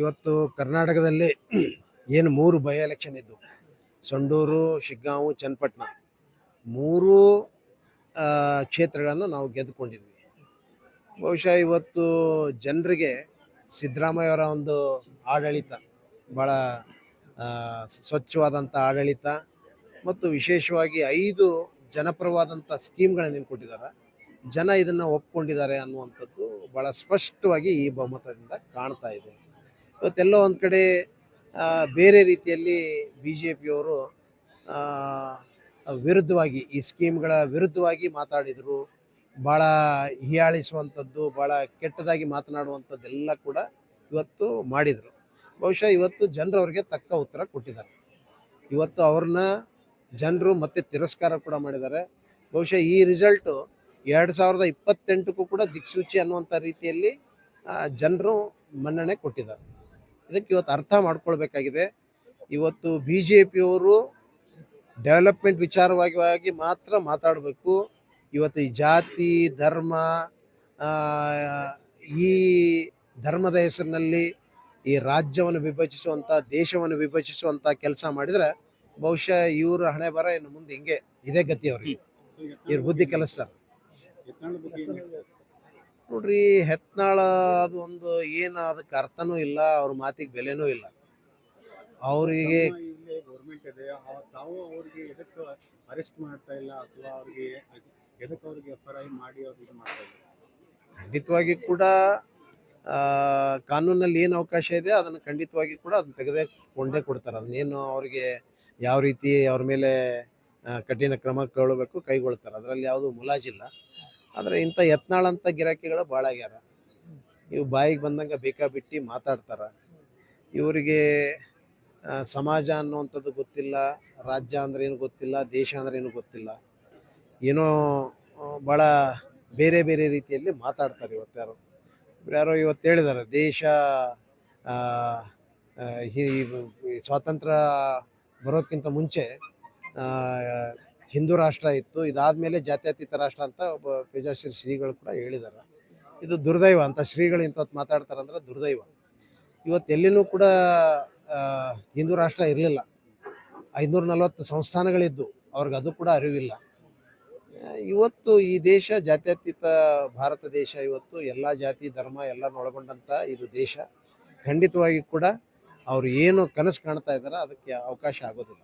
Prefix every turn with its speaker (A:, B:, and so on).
A: ಇವತ್ತು ಕರ್ನಾಟಕದಲ್ಲಿ ಏನು ಮೂರು ಬೈ ಎಲೆಕ್ಷನ್ ಇದ್ದು. ಸಂಡೂರು, ಶಿಗ್ಗಾಂವು, ಚನ್ನಪಟ್ಟಣ. ಮೂರು ಕ್ಷೇತ್ರಗಳನ್ನು ನಾವು ಗೆದ್ದುಕೊಂಡಿದ್ವಿ. ಬಹುಶಃ ಇವತ್ತು ಜನರಿಗೆ ಸಿದ್ದರಾಮಯ್ಯವರ ಒಂದು ಆಡಳಿತ ಭಾಳ ಸ್ವಚ್ಛವಾದಂಥ ಆಡಳಿತ ಮತ್ತು ವಿಶೇಷವಾಗಿ ಐದು ಜನಪರವಾದಂಥ ಸ್ಕೀಮ್ಗಳನ್ನು ಕೊಟ್ಟಿದ್ದಾರೆ ಜನ ಇದನ್ನು ಒಪ್ಕೊಂಡಿದ್ದಾರೆ ಅನ್ನುವಂಥದ್ದು ಭಾಳ ಸ್ಪಷ್ಟವಾಗಿ ಈ ಬಹುಮತದಿಂದ ಕಾಣ್ತಾ ಇದೆ. ಇವತ್ತೆಲ್ಲೋ ಒಂದು ಕಡೆ ಬೇರೆ ರೀತಿಯಲ್ಲಿ ಬಿ ಜೆ ಪಿಯವರು ವಿರುದ್ಧವಾಗಿ ಈ ಸ್ಕೀಮ್ಗಳ ವಿರುದ್ಧವಾಗಿ ಮಾತಾಡಿದರು. ಭಾಳ ಹೀಯಾಳಿಸುವಂಥದ್ದು ಭಾಳ ಕೆಟ್ಟದಾಗಿ ಮಾತನಾಡುವಂಥದ್ದೆಲ್ಲ ಕೂಡ ಇವತ್ತು ಮಾಡಿದರು. ಬಹುಶಃ ಇವತ್ತು ಜನರು ಅವ್ರಿಗೆ ತಕ್ಕ ಉತ್ತರ ಕೊಟ್ಟಿದ್ದಾರೆ. ಇವತ್ತು ಅವ್ರನ್ನ ಜನರು ಮತ್ತೆ ತಿರಸ್ಕಾರ ಕೂಡ ಮಾಡಿದ್ದಾರೆ. ಬಹುಶಃ ಈ ರಿಸಲ್ಟು ಎರಡು ಸಾವಿರದ ಇಪ್ಪತ್ತೆಂಟಕ್ಕೂ ಕೂಡ ದಿಕ್ಸೂಚಿ ಅನ್ನುವಂಥ ರೀತಿಯಲ್ಲಿ ಜನರು ಮನ್ನಣೆ ಕೊಟ್ಟಿದ್ದಾರೆ. ಇದಕ್ಕೆ ಇವತ್ತು ಅರ್ಥ ಮಾಡ್ಕೊಳ್ಬೇಕಾಗಿದೆ. ಇವತ್ತು ಬಿ ಜೆ ಪಿಯವರು ಡೆವಲಪ್ಮೆಂಟ್ ವಿಚಾರವಾಗಿ ಮಾತ್ರ ಮಾತಾಡಬೇಕು. ಇವತ್ತು ಈ ಜಾತಿ ಧರ್ಮ ಈ ಧರ್ಮದ ಹೆಸರಿನಲ್ಲಿ ಈ ರಾಜ್ಯವನ್ನು ವಿಭಜಿಸುವಂಥ ದೇಶವನ್ನು ವಿಭಜಿಸುವಂಥ ಕೆಲಸ ಮಾಡಿದರೆ ಬಹುಶಃ ಇವರ ಹಣೆ ಬರ ಇನ್ನು ಮುಂದೆ ಹಿಂಗೆ ಇದೇ ಗತಿ ಅವ್ರಿಗೆ. ಇವ್ರ ಬುದ್ಧಿ ಕೆಲಸ್ತಾರೆ ನೋಡ್ರಿ ಹೆತ್ನಾಳ ಅದು ಒಂದು ಏನು ಅದಕ್ಕೆ ಅರ್ಥನೂ ಇಲ್ಲ ಅವ್ರ ಮಾತಿಗೆ ಬೆಲೆನೂ ಇಲ್ಲ. ಅವರಿಗೆ
B: ಗೌರ್ಮೆಂಟ್ ಇದೆ ತಾವು ಅವ್ರಿಗೆ ಎದಕ್ಕೆ ಅರೆಸ್ಟ್ ಮಾಡ್ತಾ ಇಲ್ಲ ಅಥವಾ ಅವ್ರಿಗೆ ಎದಕ್ಕೆ ಅವ್ರಿಗೆ ಎಫ್ ಐ ಮಾಡಿ ಅವ್ರಿಗೆ ಇದು ಮಾಡ್ತಾ ಇಲ್ಲ?
A: ಖಂಡಿತವಾಗಿ ಕೂಡ ಆ, ಕಾನೂನಲ್ಲಿ ಏನು ಅವಕಾಶ ಇದೆ ಅದನ್ನು ಖಂಡಿತವಾಗಿ ಕೂಡ ಅದನ್ನ ತೆಗೆದುಕೊಂಡೇ ಕೊಡ್ತಾರೆ. ಅದನ್ನೇನು ಅವರಿಗೆ ಯಾವ ರೀತಿ ಅವ್ರ ಮೇಲೆ ಕಠಿಣ ಕ್ರಮ ಕೈಗೊಳ್ಳಬೇಕು ಕೈಗೊಳ್ತಾರೆ. ಅದರಲ್ಲಿ ಯಾವುದು ಮುಲಾಜಿಲ್ಲ. ಆದರೆ ಇಂಥ ಯತ್ನಾಳಂಥ ಗಿರಾಕಿಗಳು ಭಾಳ ಆಗ್ಯಾರ. ಇವು ಬಾಯಿಗೆ ಬಂದಂಗೆ ಬೇಕಾಬಿಟ್ಟು ಮಾತಾಡ್ತಾರೆ. ಇವರಿಗೆ ಸಮಾಜ ಅನ್ನುವಂಥದ್ದು ಗೊತ್ತಿಲ್ಲ, ರಾಜ್ಯ ಅಂದ್ರೆ ಏನು ಗೊತ್ತಿಲ್ಲ, ದೇಶ ಅಂದ್ರೆ ಏನು ಗೊತ್ತಿಲ್ಲ. ಏನೋ ಭಾಳ ಬೇರೆ ಬೇರೆ ರೀತಿಯಲ್ಲಿ ಮಾತಾಡ್ತಾರೆ ಇವತ್ತು ಯಾರು. ಯಾರೋ ಇವತ್ತು ಹೇಳಿದ್ದಾರೆ ದೇಶ ಸ್ವಾತಂತ್ರ್ಯ ಬರೋದಕ್ಕಿಂತ ಮುಂಚೆ ಹಿಂದೂ ರಾಷ್ಟ್ರ ಇತ್ತು. ಇದಾದ ಮೇಲೆ ಜಾತ್ಯತೀತ ರಾಷ್ಟ್ರ ಅಂತ ಒಬ್ಬ ಪೇಜಾಶ್ರೀ ಶ್ರೀಗಳು ಕೂಡ ಹೇಳಿದ್ದಾರೆ ಇದು ದುರ್ದೈವ ಅಂತ ಶ್ರೀಗಳು ಇಂಥದ್ದು ಮಾತಾಡ್ತಾರಂದ್ರೆ ದುರ್ದೈವ. ಇವತ್ತು ಎಲ್ಲಿನೂ ಕೂಡ ಹಿಂದೂ ರಾಷ್ಟ್ರ ಇರಲಿಲ್ಲ. ಐನೂರ ನಲವತ್ತು ಸಂಸ್ಥಾನಗಳಿದ್ದು. ಅವ್ರಿಗೆ ಅದು ಕೂಡ ಅರಿವಿಲ್ಲ. ಇವತ್ತು ಈ ದೇಶ ಜಾತ್ಯತೀತ ಭಾರತ ದೇಶ ಇವತ್ತು ಎಲ್ಲ ಜಾತಿ, ಧರ್ಮ ಎಲ್ಲರನ್ನ ಒಳಗೊಂಡಂಥ ಇದು ದೇಶ. ಖಂಡಿತವಾಗಿ ಕೂಡ ಅವರು ಏನು ಕನಸು ಕಾಣ್ತಾ ಇದ್ದಾರೆ ಅದಕ್ಕೆ ಅವಕಾಶ ಆಗೋದಿಲ್ಲ.